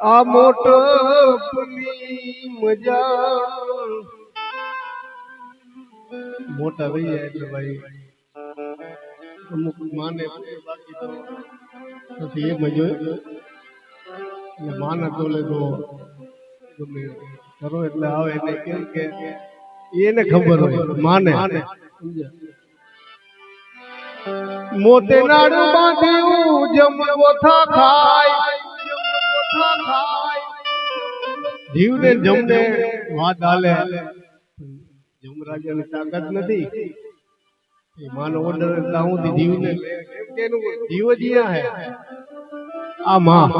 આ મોટપની મજા. મોટા ભાઈ એટલે ભાઈ, અમુક માને તો પછી એ મજો એટલે માને તો ગમે કરો, એટલે આવે એટલે કેમ કે એને ખબર હોય, માને? મોતે નાડું બાંધ્યું, જમવો થા ખાય જીવને જમને વાત હાલે. જમરાજાની તાકાત નથી. માનો ઓર્ડર હું જીવને જીવ જ હે. આ માં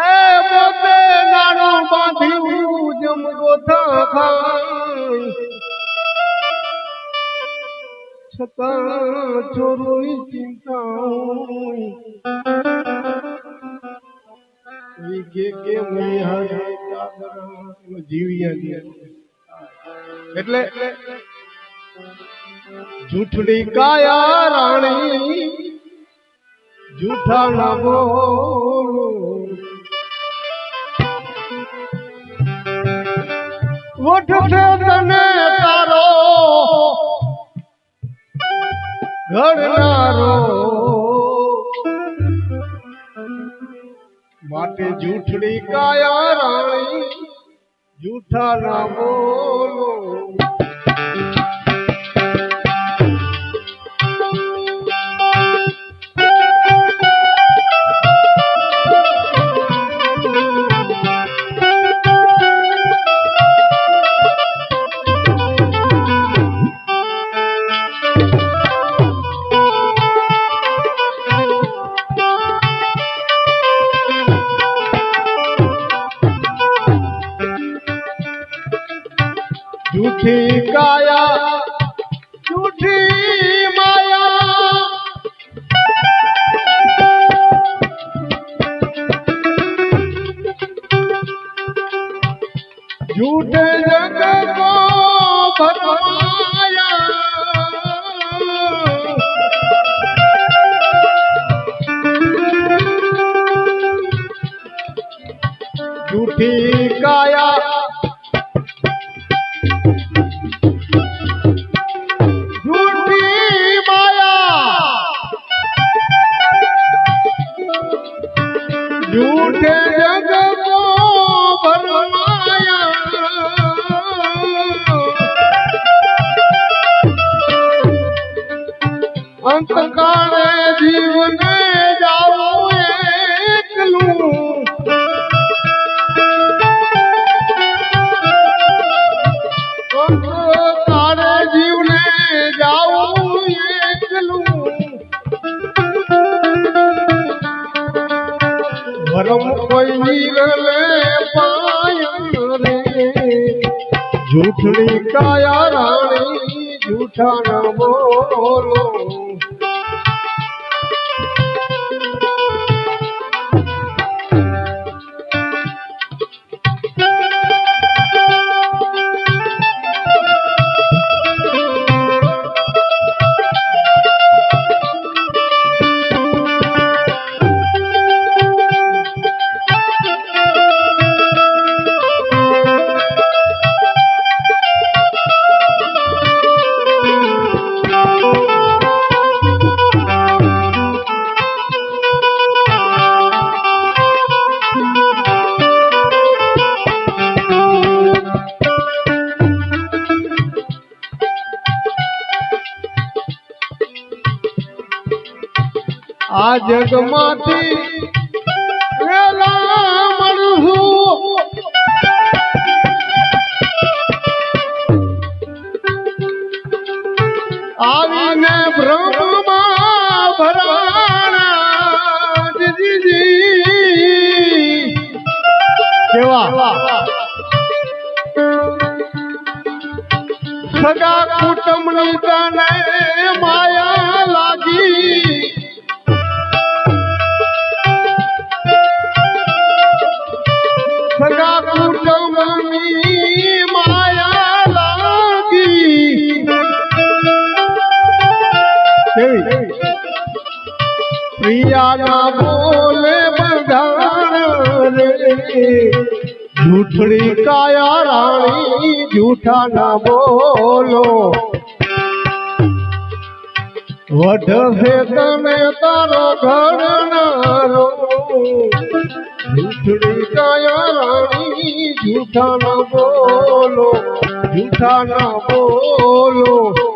એ મોતે નાડું બાંધ્યું જમવો થા ખાય છતાં ચોરોની એટલે જૂઠડી કાયા રાણી જૂઠા ના બોલો વટશે તને ઘડનારો. માટે જૂઠડી કાયા રાણી જૂઠા ના બોલો. જૂઠી કાયા જૂઠી માયા. જૂઠે જગ કો ભગવાયા જૂઠી કાયા જૂઠડી કાયા રાણી જૂઠા ન બોલો જગમાંથી વેલા મળશું આવીને બ્રહ્મમાં ભરાણા જીજી કેવા? સગા કુટુંબની તને માયા લાગી. સગા કુટુંબની માયા લાગી પ્રિયાના બોલે બંધાણ રે જૂઠડી કાયા રાણી જૂઠા ના બોલો વઢશે તમે તારો ઘડનારો જૂઠડી કાયા જૂઠા ના બોલો જૂઠા ના બોલો.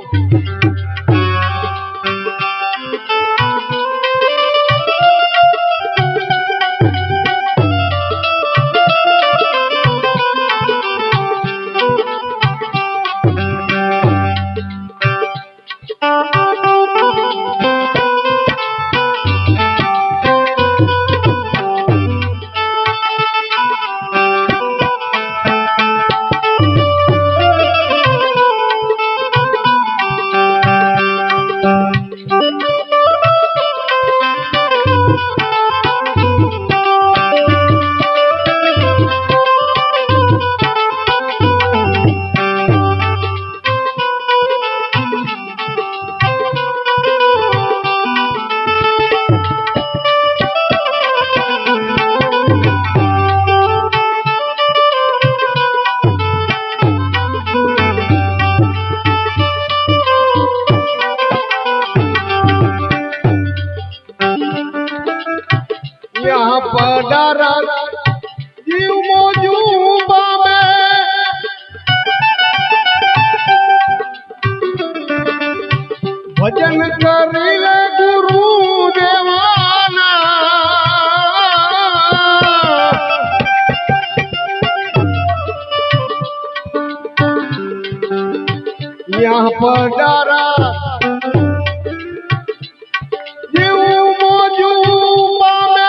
પડારા જેવું મોજું પામે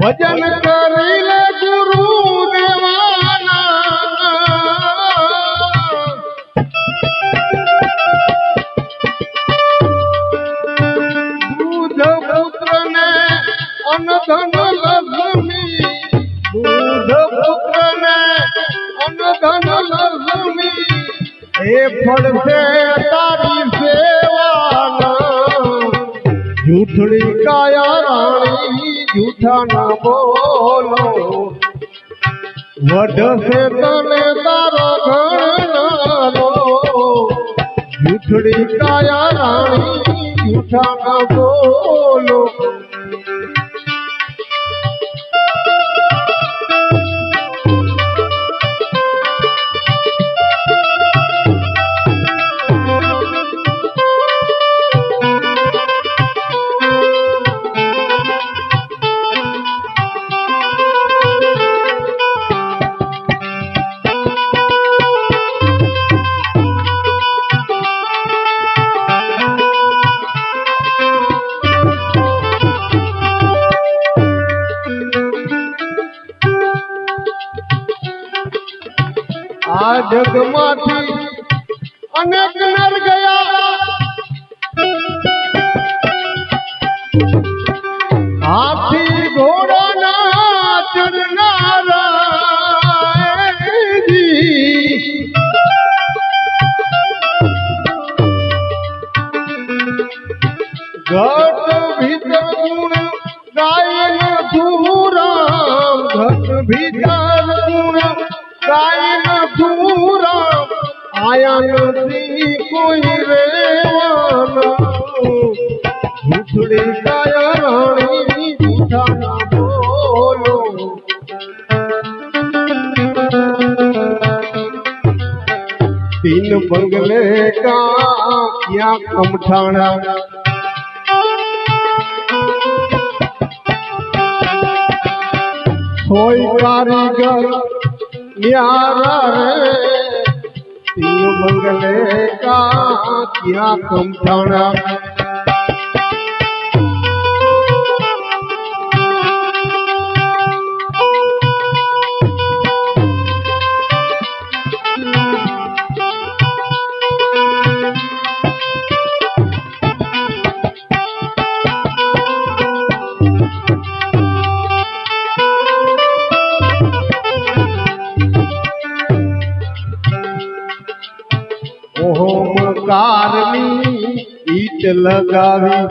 ભજન જૂઠડી કાયા રાણી જૂઠા ના બોલો વઢશે તને તારો ઘણનારો જૂઠડી કાયા રાણી જૂઠા ના બોલો. જગમાંથી અનેક નર તીન બંગલે કા ક્યાં કમઠાણા હોય કારીગર ન્યારા રે તીન બંગલે કા ક્યાં કમઠાણા? લગાવી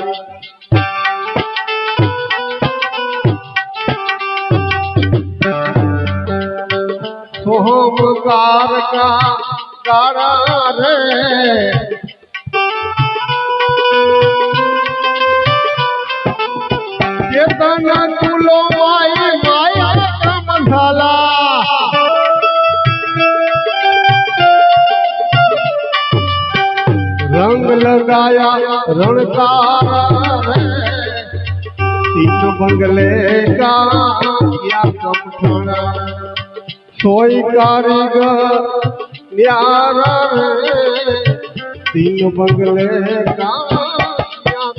સોમકાર કા ગાળા રે લગાયા રણકારા. રે તીન બંગલે કા યા કમઠણા. સોય કારીગર ન્યારા રે તીન બંગલે કા યા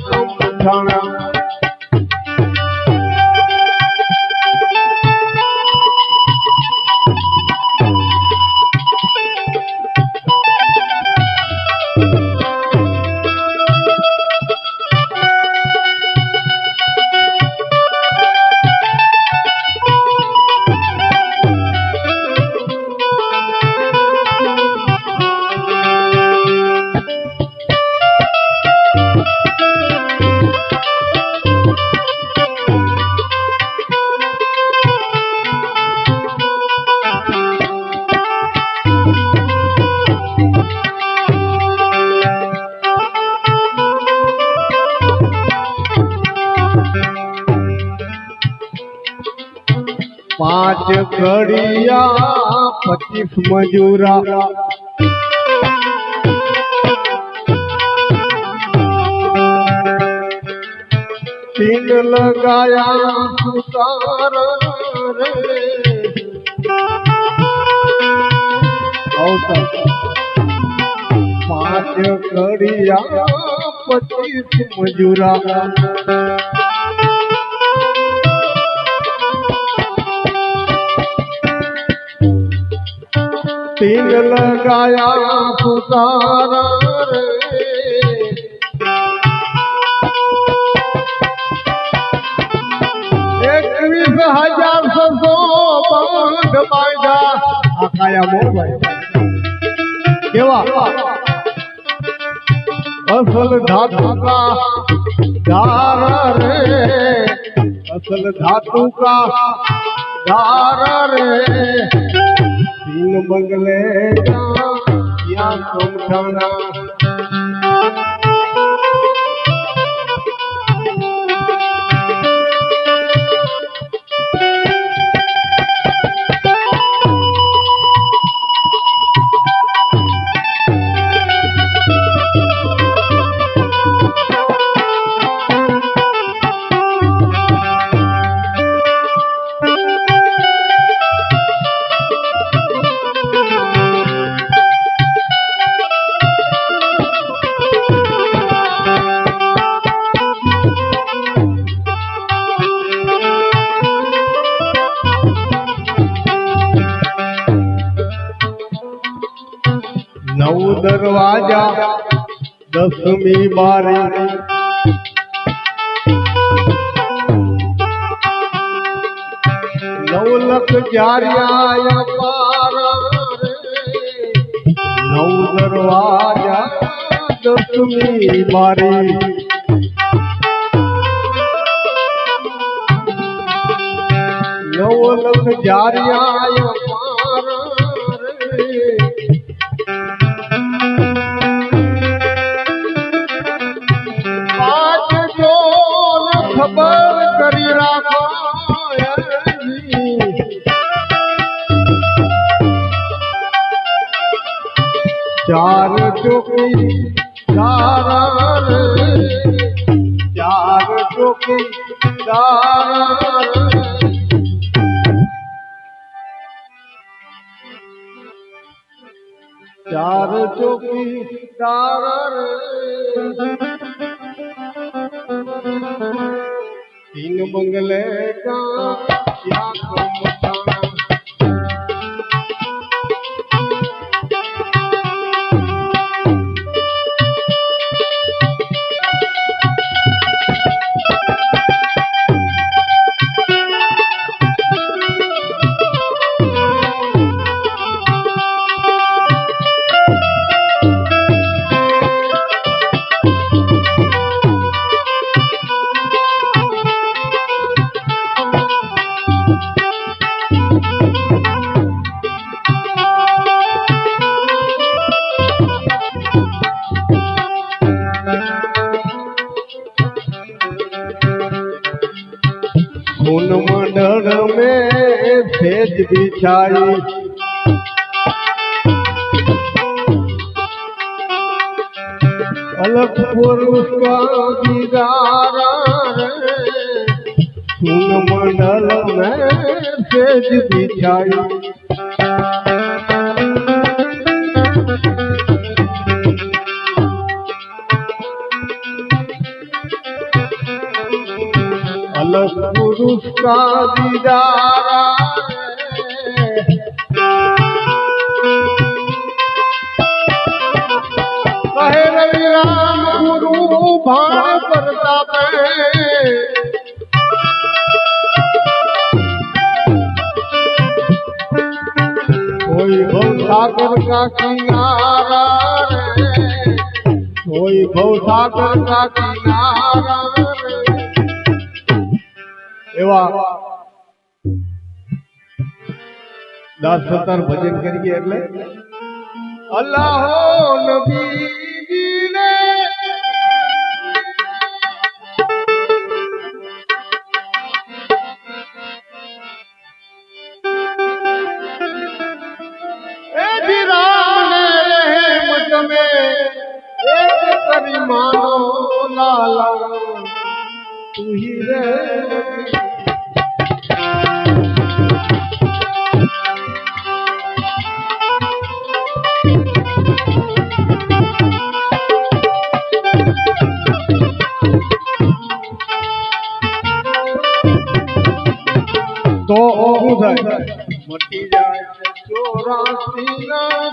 પાંચ કડિયા પચીસ મજૂરા તીન લગાયા સુતાર રે. પાંચ ઘડિયા પચીસ મજૂરા તીન લગાયા પુતારા રે. એકવીસ હજાર છસો બંધ બાંધા આ કાયા મોરભાઈ કેવા? અસલ ધાતુ કા ધાર રે. અસલ ધાતુ કા ધાર રે. બગલે યા કોમઠાણા દસમી બારી. નવલખ જાર્યા પાર નવ દરવાજા દસમી બારી. નવલખ જારિયા চোখে তারা চার চোখে তারা চার চোখে তারা तीन मंगले का क्या hikaye અલગ પુરુષ સુન મંડલ મેજ બિછાયું અલગ પુરુષ કા દીદારા કહે રવિ રામ ગુરુ ભાવ પ્રતાપે કોઈ ભવસાગર કા એવા દસ સત્તર ભજન કરીએ એટલે અલ્લાહ નબીજીને એ જી રામને રહેમત મે એક કરી માનો લાલા થાય મટી જાય ચોરાસી ના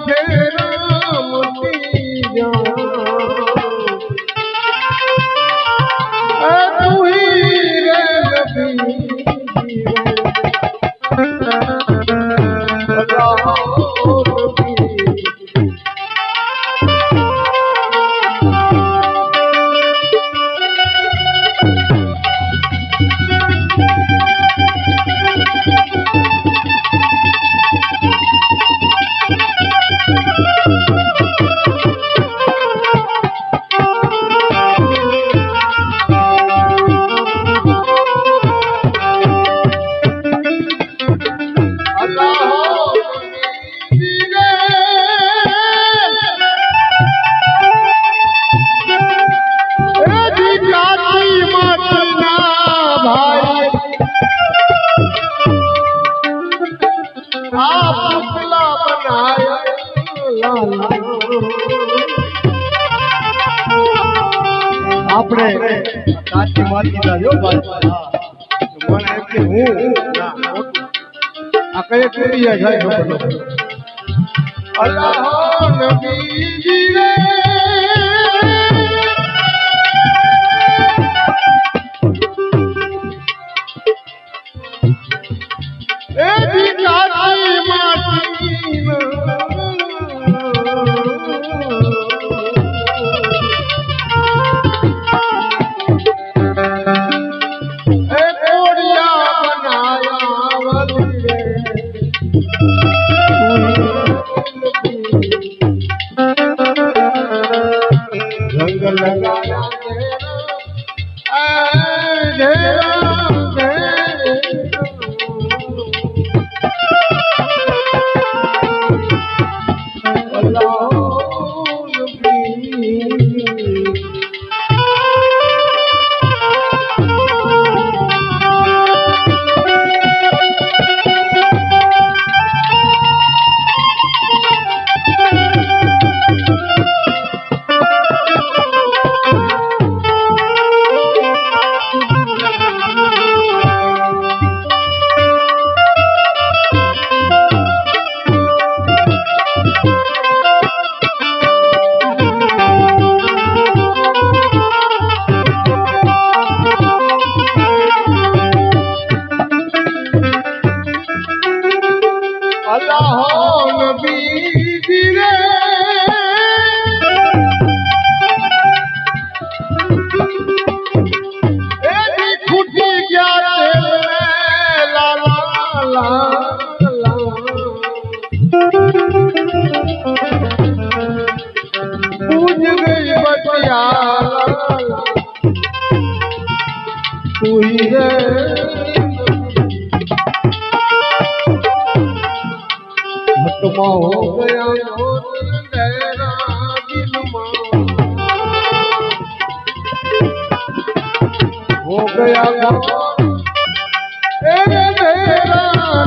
આપણે કાચી માટી ના જો મને કે હું આ કઈ ક્રિયા જાય. અલ્લાહ નબીજી. ਹੋ ਗਿਆ ਜੋਤ ਤੇਰਾ ਦਿਲ ਮਾਂ ਹੋ ਗਿਆ ਜੋਤ ਤੇਰਾ ਦਿਲ ਮਾਂ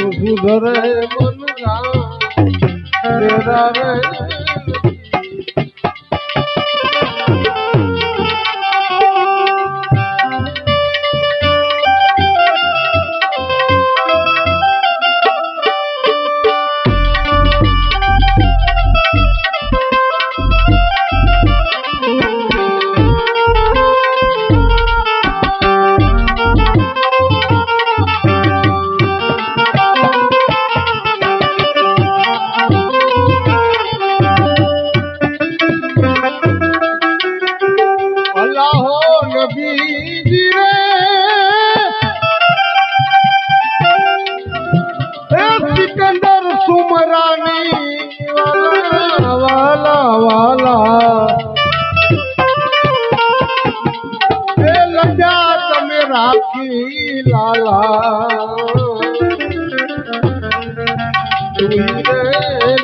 প্রভু ধরে રાખી લાલા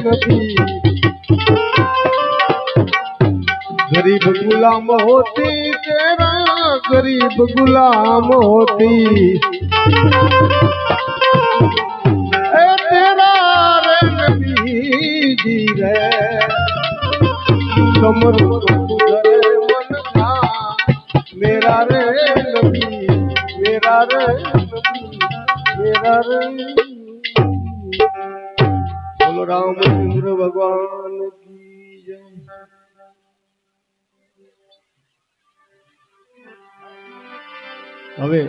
નથી ગરીબ ગુલામ હોતી તેરા ગરીબ ગુલામ હોતી तेरा रे नबी जी रे। कमर 然后喂